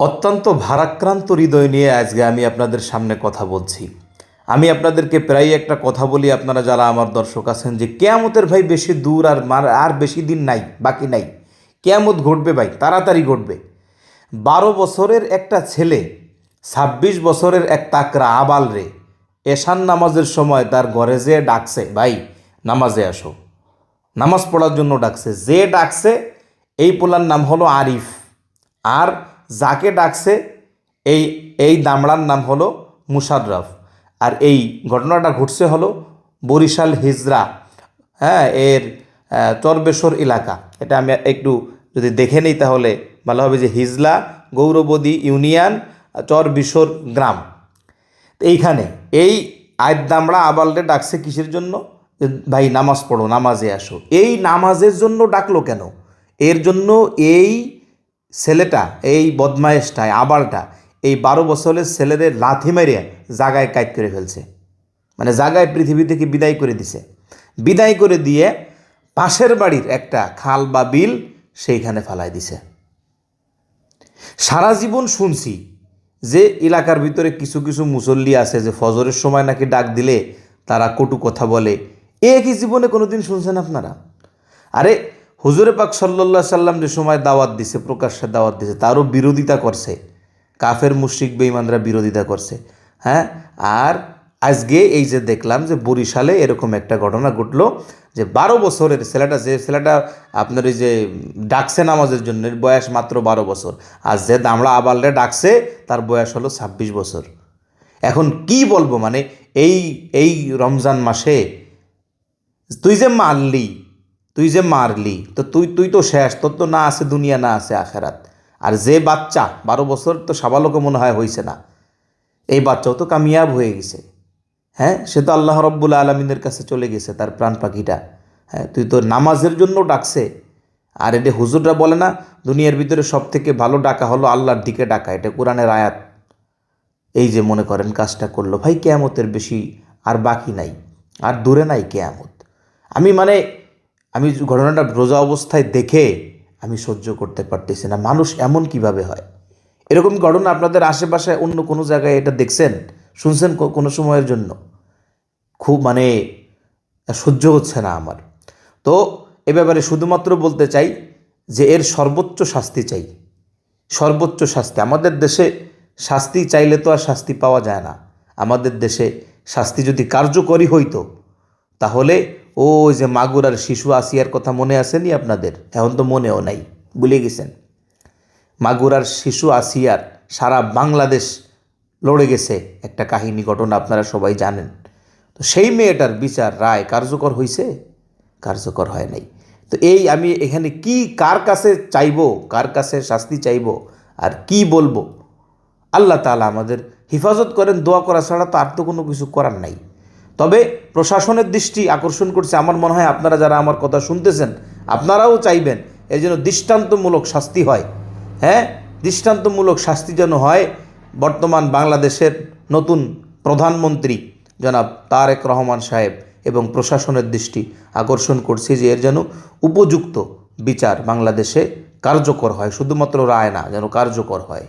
অত্যন্ত ভারাক্রান্ত হৃদয় নিয়ে আজকে আমি আপনাদের সামনে কথা বলছি। আমি আপনাদেরকে প্রায় একটা কথা বলি, আপনারা যারা আমার দর্শক আছেন, যে কেয়ামতের ভাই বেশি দূর আর মার- আর বেশি দিন নাই, বাকি নাই। কেয়ামত ঘটবে ভাই, তাড়াতাড়ি ঘটবে। বারো বছরের একটা ছেলে, ছাব্বিশ বছরের এক তাকরা আবাল রে এশান নামাজের সময় তার ঘরে যে ডাকছে, ভাই, নামাজে আসো। নামাজ পড়ার জন্য ডাকছে। যে ডাকছে, এই পোলার নাম হলো আরিফ। আর যাকে ডাকছে এই এই দামড়ার নাম হলো মুশাররফ। আর এই ঘটনাটা ঘটছে হলো বরিশাল হিজরা হ্যাঁ এর আহ, চরবেশর এলাকা। এটা আমি একটু যদি দেখে নিই তাহলে ভালো হবে যে হিজলা গৌরবদী ইউনিয়ন চরবিশর গ্রাম। এইখানে এই আয় দামড়া আবালরে ডাকছে কিসের জন্য? ভাই নামাজ পড়ো নামাজে আসো। এই নামাজের জন্য ডাকলো কেন? এর জন্য এই ছেলেটা, এই বদমায়েশটা আবালটা, এই বারো বছরের ছেলেদের লাথি মেরে জাগায় কাইট করে ফেলছে। মানে জাগায় পৃথিবী থেকে বিদায় করে দিছে। বিদায় করে দিয়ে পাশের বাড়ির একটা খাল বা বিল সেইখানে ফালাই দিছে। সারা জীবন শুনছি যে এলাকার ভিতরে কিছু কিছু মুসল্লি আছে যে ফজরের সময় নাকি ডাক দিলে তারা কটু কথা বলে। এ কি জীবনে কোনোদিন শুনছেন আপনারা? আরে হুজুরে পাক সাল্লাহ সাল্লাম যে সময় দাওয়াত দিছে, প্রকাশ্যে দাওয়াত দিছে, তারও বিরোধিতা করছে। কাফের, মুশরিক, বেঈমানরা বিরোধিতা করছে। হ্যাঁ? আর আজকে এই যে দেখলাম যে বরিশালে এরকম একটা ঘটনা ঘটলো যে বারো বছরের ছেলেটা, যে ছেলেটা আপনার এই যে ডাকছে নামাজের জন্য বয়স মাত্র বারো বছর। আর যে দামড়া আবালরে ডাকছে, তার বয়স হলো ছাব্বিশ বছর। এখন কি বলব মানে এই এই রমজান মাসে তুই যে মারলি তুই যে মারলি, তো তুই তুই তো শেষ, তোর তো না আছে দুনিয়া, না আছে আখেরাত। আর যে বাচ্চা, বারো বছর তো সাবালকে মনে হয় হয়েছে না, এই বাচ্চাও তো কামিয়াব হয়ে গেছে। হ্যাঁ সে তো আল্লাহ রব্বুল আলমিনের কাছে চলে গেছে, তার প্রাণ পাখিটা। হ্যাঁ তুই তো নামাজের জন্য ডাকছে। আর এটা হুজুররা বলে না, দুনিয়ার ভিতরে সব থেকে ভালো ডাকা হলো আল্লাহর দিকে ডাকা, এটা কোরআনের আয়াত। এই যে মনে করেন কাজটা করল, ভাই কেয়ামতের বেশি আর বাকি নাই, আর দূরে নাই কেয়ামত। আমি মানে আমি ঘটনাটা রোজা অবস্থায় দেখে আমি সহ্য করতে পারতেছি না। মানুষ এমন কীভাবে হয়? এরকম ঘটনা আপনাদের আশেপাশে অন্য কোনো জায়গায় এটা দেখছেন? শুনছেন কোনো সময়ের জন্য? খুব মানে সহ্য হচ্ছে না আমার। তো এ ব্যাপারে শুধুমাত্র বলতে চাই যে এর সর্বোচ্চ শাস্তি চাই। সর্বোচ্চ শাস্তি। আমাদের দেশে শাস্তি চাইলে তো আর শাস্তি পাওয়া যায় না। আমাদের দেশে শাস্তি যদি কার্যকরী হইতো, তাহলে ওই যে মাগুরার শিশু আসিয়ার কথা মনে আসেনি আপনাদের? এখন তো মনেও নাই, ভুলে গেছেন। মাগুরার শিশু আসিয়ার সারা বাংলাদেশ লড়ে গেছে একটা কাহিনী ঘটনা আপনারা সবাই জানেন। তো সেই মেয়েটার বিচার রায় কার্যকর হয়েছে কার্যকর হয় নাই। তো এই আমি এখানে কি, কার কাছে চাইব, কার কাছে শাস্তি চাইব, আর কি বলব? আল্লাহ তাআলা আমাদের হেফাজত করেন, দোয়া করা ছাড়া তো আর তো কোনো কিছু করার নাই। তবে প্রশাসনের দৃষ্টি আকর্ষণ করছে। আমার মনে হয় আপনারা যারা আমার কথা শুনতেছেন, আপনারাও চাইবেন এর জন্য দৃষ্টান্তমূলক শাস্তি হয়। হ্যাঁ? দৃষ্টান্তমূলক শাস্তি যেন হয় বর্তমান বাংলাদেশের নতুন প্রধানমন্ত্রী জনাব তারেক রহমান সাহেব এবং প্রশাসনের দৃষ্টি আকর্ষণ করছে যে এর যেন উপযুক্ত বিচার বাংলাদেশে কার্যকর হয়, শুধুমাত্র রায় না, যেন কার্যকর হয়।